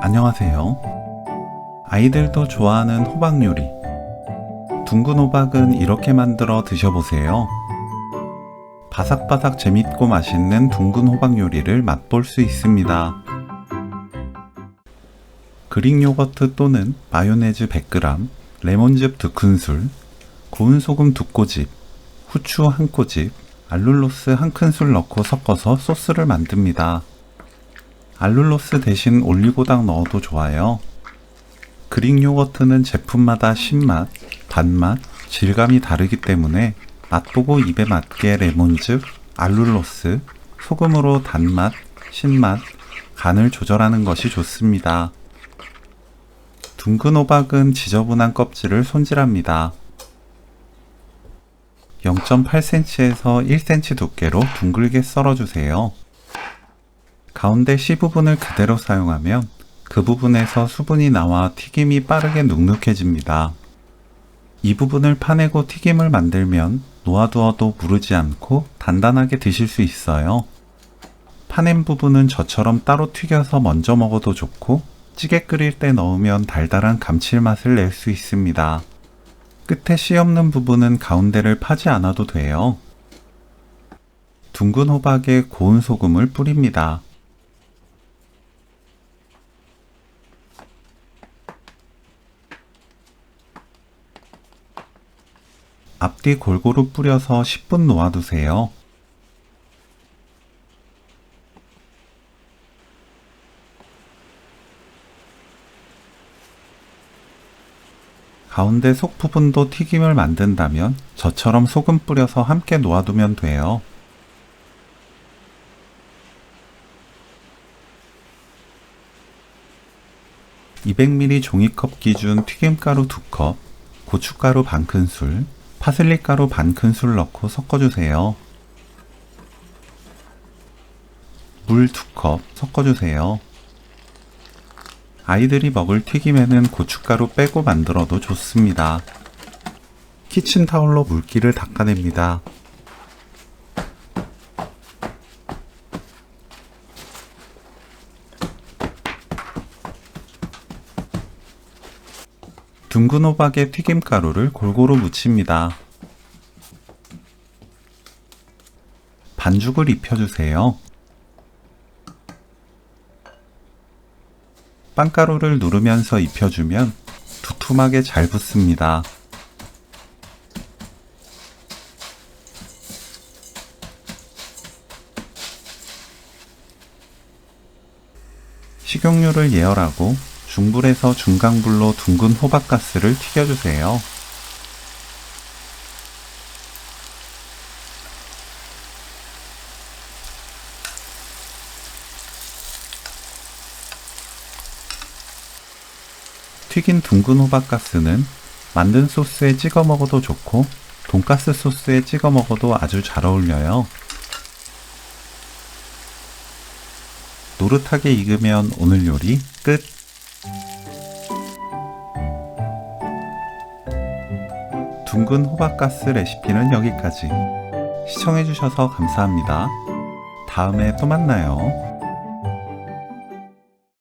안녕하세요. 아이들도 좋아하는 호박 요리. 둥근 호박은 이렇게 만들어 드셔보세요. 바삭바삭 재밌고 맛있는 둥근 호박 요리를 맛볼 수 있습니다. 그릭 요거트 또는 마요네즈 100g, 레몬즙 2큰술, 구운 소금 2꼬집, 후추 1꼬집, 알룰로스 1큰술 넣고 섞어서 소스를 만듭니다. 알룰로스 대신 올리고당 넣어도 좋아요. 그릭 요거트는 제품마다 신맛, 단맛, 질감이 다르기 때문에 맛보고 입에 맞게 레몬즙, 알룰로스, 소금으로 단맛, 신맛, 간을 조절하는 것이 좋습니다. 둥근 호박은 지저분한 껍질을 손질합니다. 0.8cm에서 1cm 두께로 둥글게 썰어주세요. 가운데 C 부분을 그대로 사용하면 그 부분에서 수분이 나와 튀김이 빠르게 눅눅해집니다. 이 부분을 파내고 튀김을 만들면 놓아두어도 무르지 않고 단단하게 드실 수 있어요. 파낸 부분은 저처럼 따로 튀겨서 먼저 먹어도 좋고 찌개 끓일 때 넣으면 달달한 감칠맛을 낼 수 있습니다. 끝에 씨 없는 부분은 가운데를 파지 않아도 돼요. 둥근 호박에 고운 소금을 뿌립니다. 앞뒤 골고루 뿌려서 10분 놓아두세요. 가운데 속 부분도 튀김을 만든다면 저처럼 소금 뿌려서 함께 놓아두면 돼요. (200ml) 종이컵 기준 튀김가루 2컵, 고춧가루 반 큰술, 파슬리 가루 반 큰술 넣고 섞어주세요. 물 2컵 섞어주세요. 아이들이 먹을 튀김에는 고춧가루 빼고 만들어도 좋습니다. 키친타올로 물기를 닦아냅니다. 둥근 호박에 튀김가루를 골고루 묻힙니다. 반죽을 입혀주세요. 빵가루를 누르면서 입혀주면 두툼하게 잘 붙습니다. 식용유를 예열하고 중불에서 중강불로 둥근 호박가스를 튀겨주세요. 튀긴 둥근 호박가스는 만든 소스에 찍어 먹어도 좋고 돈가스 소스에 찍어 먹어도 아주 잘 어울려요. 노릇하게 익으면 오늘 요리 끝! 둥근 호박가스 레시피는 여기까지. 시청해주셔서 감사합니다. 다음에 또 만나요.